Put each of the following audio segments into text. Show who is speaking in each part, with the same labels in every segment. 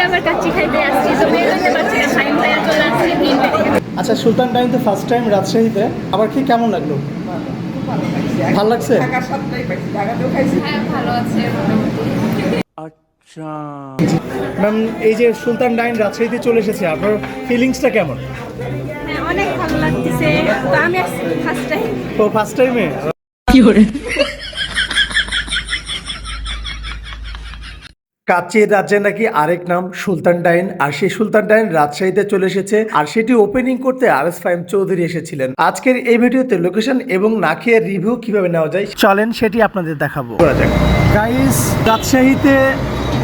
Speaker 1: লাভার কাচ্চি খাইতে আসছি। তো বের হতে পারছি না সাইন ভাইয়া চলে আসছে
Speaker 2: আচ্ছা সুলতান টাইম তো ফার্স্ট টাইম রাজশাহীতে। আবার কি কেমন লাগল? ভালো লাগছে?
Speaker 1: হ্যাঁ ভালো আছে মোটামুটি।
Speaker 2: ম্যাম এই যে সুলতান ডাইন রাজশাহীতে চলে এসেছে আপনার ফিলিংসটা কেমন?
Speaker 1: হ্যাঁ অনেক ভালো লাগতেছে। তো আমি ফার্স্ট টাইম
Speaker 2: তো ফার্স্ট টাইমে কাচির রাজ্যে নাকি আরেক নাম সুলতান ডাইন। আর সেই সুলতান ডাইন রাজশাহীতে চলে এসেছে আর সেটি ওপেনিং করতে আর এস ফাইম চৌধুরী এসেছিলেন। আজকের এই ভিডিওতে লোকেশন এবং নাখিয়ার রিভিউ কীভাবে নেওয়া যায় চলেন সেটি আপনাদের দেখাবো। গাইস রাজশাহীতে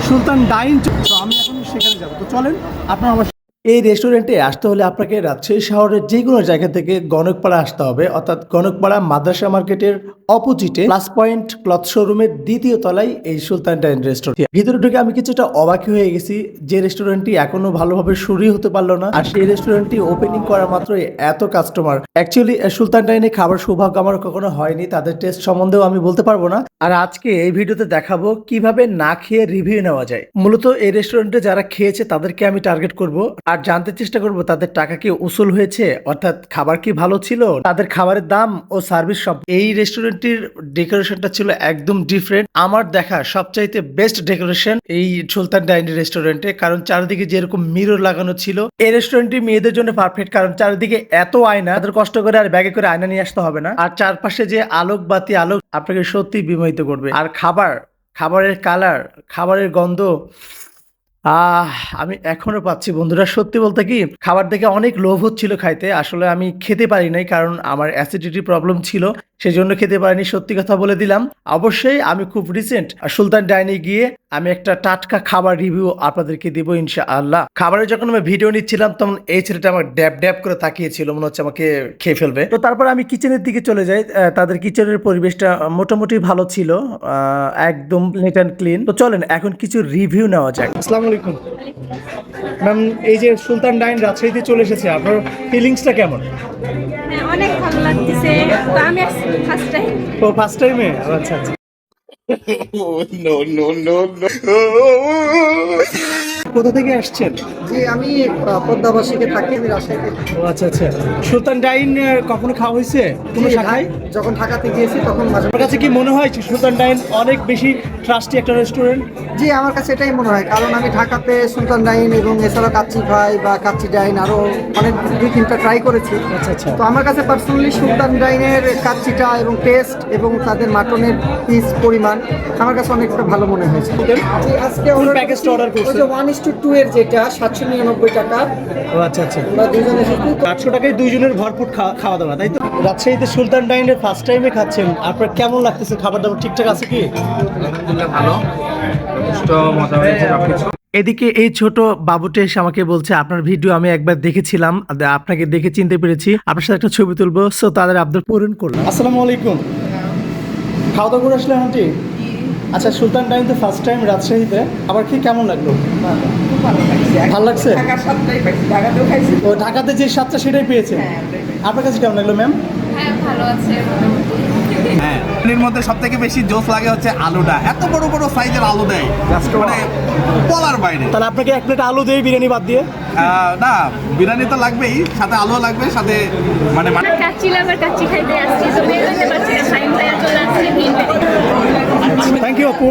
Speaker 2: সুলতান ডাইন তো আমি এখন সেখানে যাব। তো চলেন আপনার আমার এই রেস্টুরেন্টে আসতে হলে আপনাকে রাজশাহী শহরের যে কোনো জায়গা থেকে গণকপাড়া আসতে হবে। অর্থাৎ গণকপাড়া মাদ্রাসা মার্কেটের অপোজিটে প্লাস পয়েন্ট ক্লথ শোরুমের দ্বিতীয় তলায় এই সুলতান ডাইন রেস্টুরেন্ট ভিতরে ঢুকে আমি কিছুটা অবাকি হয়ে গেছি যে রেস্টুরেন্টটি এখনও ভালোভাবে শুরুই হতে পারল না। আর সেই রেস্টুরেন্টটি ওপেনিং করা মাত্রই এত কাস্টমার অ্যাকচুয়ালি সুলতান ডাইনে খাবার সৌভাগ্য আমার কখনো হয়নি, তাদের টেস্ট সম্বন্ধেও আমি বলতে পারব না। আর আজকে এই ভিডিওতে দেখাবো কীভাবে না খেয়ে রিভিউ নেওয়া যায়। মূলত এই রেস্টুরেন্টে যারা খেয়েছে, তাদেরকে আমি টার্গেট করব। আর জানতে চেষ্টা করব তাদের টাকা কি উসুল হয়েছে, অর্থাৎ খাবার কি ভালো ছিল, তাদের খাবারের দাম ও সার্ভিস সব। এই রেস্টুরেন্টটির ডেকোরেশনটা ছিল একদম ডিফারেন্ট আমার দেখা সবচাইতে বেস্ট ডেকোরেশন এই সুলতান ডাইনি রেস্টুরেন্টে কারণ চারিদিকে যেরকম মিরর লাগানো ছিল এই রেস্টুরেন্টটি মেয়েদের জন্য পারফেক্ট কারণ চারিদিকে এত আয়না, তাদের কষ্ট করে আর ব্যাগে করে আয়না নিয়ে আসতে হবে না। আর চারপাশে যে আলোক বাতি, আলোক আপনাকে সত্যি বিমোহিত করবে। আর খাবার, খাবারের কালার খাবারের গন্ধ, আহ, আমি এখনও পাচ্ছি। বন্ধুরা, সত্যি বলতে কি, খাবার দেখে অনেক লোভ হচ্ছিল খাইতে। আসলে আমি খেতে পারি নাই, কারণ আমার অ্যাসিডিটি প্রবলেম ছিল। সেজন্য খেতে পারিনি, সত্যি কথা বলে দিলাম। অবশ্যই আমি খুব রিসেন্ট সুলতান ডাইনে গিয়ে আমি একটা টাটকা খাবার রিভিউ আপনাদেরকে দিব ইনশা আল্লাহ খাবারের যখন আমি ভিডিও নিচ্ছিলাম, তখন এই ছেলেটা আমার ড্যাব ড্যাব করে তাকিয়েছিল, মনে হচ্ছে আমাকে খেয়ে ফেলবে। তো তারপর আমি কিচেনের দিকে চলে যাই তাদের কিচেনের পরিবেশটা মোটামুটি ভালো ছিল একদম নিট অ্যান্ড ক্লিন তো চলেন, এখন কিছু রিভিউ নেওয়া যাক। আসসালামু আলাইকুম। ম্যাম এই যে সুলতান ডাইন রাজশাহীতে চলে এসেছে, আপনার ফিলিংসটা কেমন?
Speaker 1: হ্যাঁ ভালো লাগতেছে। তো আমি ফার্স্ট টাইম
Speaker 2: তো ফার্স্ট টাইমে আচ্ছা আচ্ছা।
Speaker 3: No, no, no, no.
Speaker 2: কোথা থেকে আসছেন?
Speaker 4: জি আমি পদ্মাবাসীকে থাকি আমি রাজশাহীতে
Speaker 2: ও আচ্ছা আচ্ছা। সুলতান ডাইন কখনো খাওয়া হয়েছে কোনো শাখায়?
Speaker 4: যখন ঢাকাতে গিয়েছি তখন মাঝে
Speaker 2: কাছে কি মনে হয় যে সুলতান ডাইন অনেক বেশি ট্রাস্টি একটা রেস্টুরেন্ট
Speaker 4: জি আমার কাছে এটাই মনে হয়। কারণ আমি ঢাকাতে সুলতান ডাইন এবং এছাড়া কাচ্চি ভাই বা কাচ্চি ডাইন আরও অনেক দুই তিনটা ট্রাই করেছি।
Speaker 2: আচ্ছা আচ্ছা।
Speaker 4: তো আমার কাছে পার্সোনালি সুলতান ডাইনের কাচ্চিটা এবং টেস্ট এবং তাদের মাটনের পিস পরিমাণ আমার কাছে অনেকটা ভালো মনে হয়েছে। আজকে
Speaker 2: কোন
Speaker 4: order
Speaker 2: অর্ডার
Speaker 4: করছি- যে ওয়ান ইস টু টু এর যেটা সাতশো নিরানব্বই টাকা।
Speaker 2: ও আচ্ছা আচ্ছা।
Speaker 4: আমরা দুজন
Speaker 2: আটশো টাকায় দুইজনের ভরপুর খাওয়া দাওয়া তাই তো? রাজশাহীতে সুলতান ডাইনের ফার্স্ট টাইমে খাচ্ছেন। আপনার কেমন লাগতেছে? খাবার দাবার ঠিকঠাক আছে কি?
Speaker 5: ভালো। যথেষ্ট মজা হয়েছে সবকিছু।
Speaker 2: এদিকে এই ছোট বাবুটা এসে আমাকে বলছে আপনার ভিডিও আমি একবার দেখেছিলাম আপনাকে দেখে চিনতে পেরেছি। আপনার সাথে একটা ছবি তুলবো। সো তাদের আবদার পূরণ করলাম। আসসালামু আলাইকুম। খাওয়া দাওয়া করে আসলে আন্টি? আচ্ছা সুলতান ডাইন তো ফার্স্ট টাইম রাজশাহীতে। আবার কি কেমন লাগল? ভালো লাগছে। ও ঢাকাতে যে স্বাদটা সেটাই পেয়েছে। আপনার কাছে কেমন লাগল ম্যাম
Speaker 1: হ্যাঁ ভালো আছে
Speaker 3: হ্যাঁ এর মধ্যে সব থেকে বেশি জোস লাগে হচ্ছে আলুটা। এত বড় বড় সাইজের আলু দেয় মানে বলার বাইরে।
Speaker 2: তাহলে আপনাকে এক প্লেট আলু দিয়ে বিরিয়ানি বাদ দিয়ে?
Speaker 3: আহ, না বিরিয়ানি তো লাগবেই সাথে আলু লাগবে সাথে মানে মানে
Speaker 1: কাচ্চি লাভার কাচ্চি খাইতে আসছি তো বের হতে পারছি না ভাইয়া চলে আসছে
Speaker 2: থ্যাংক ইউ আপু।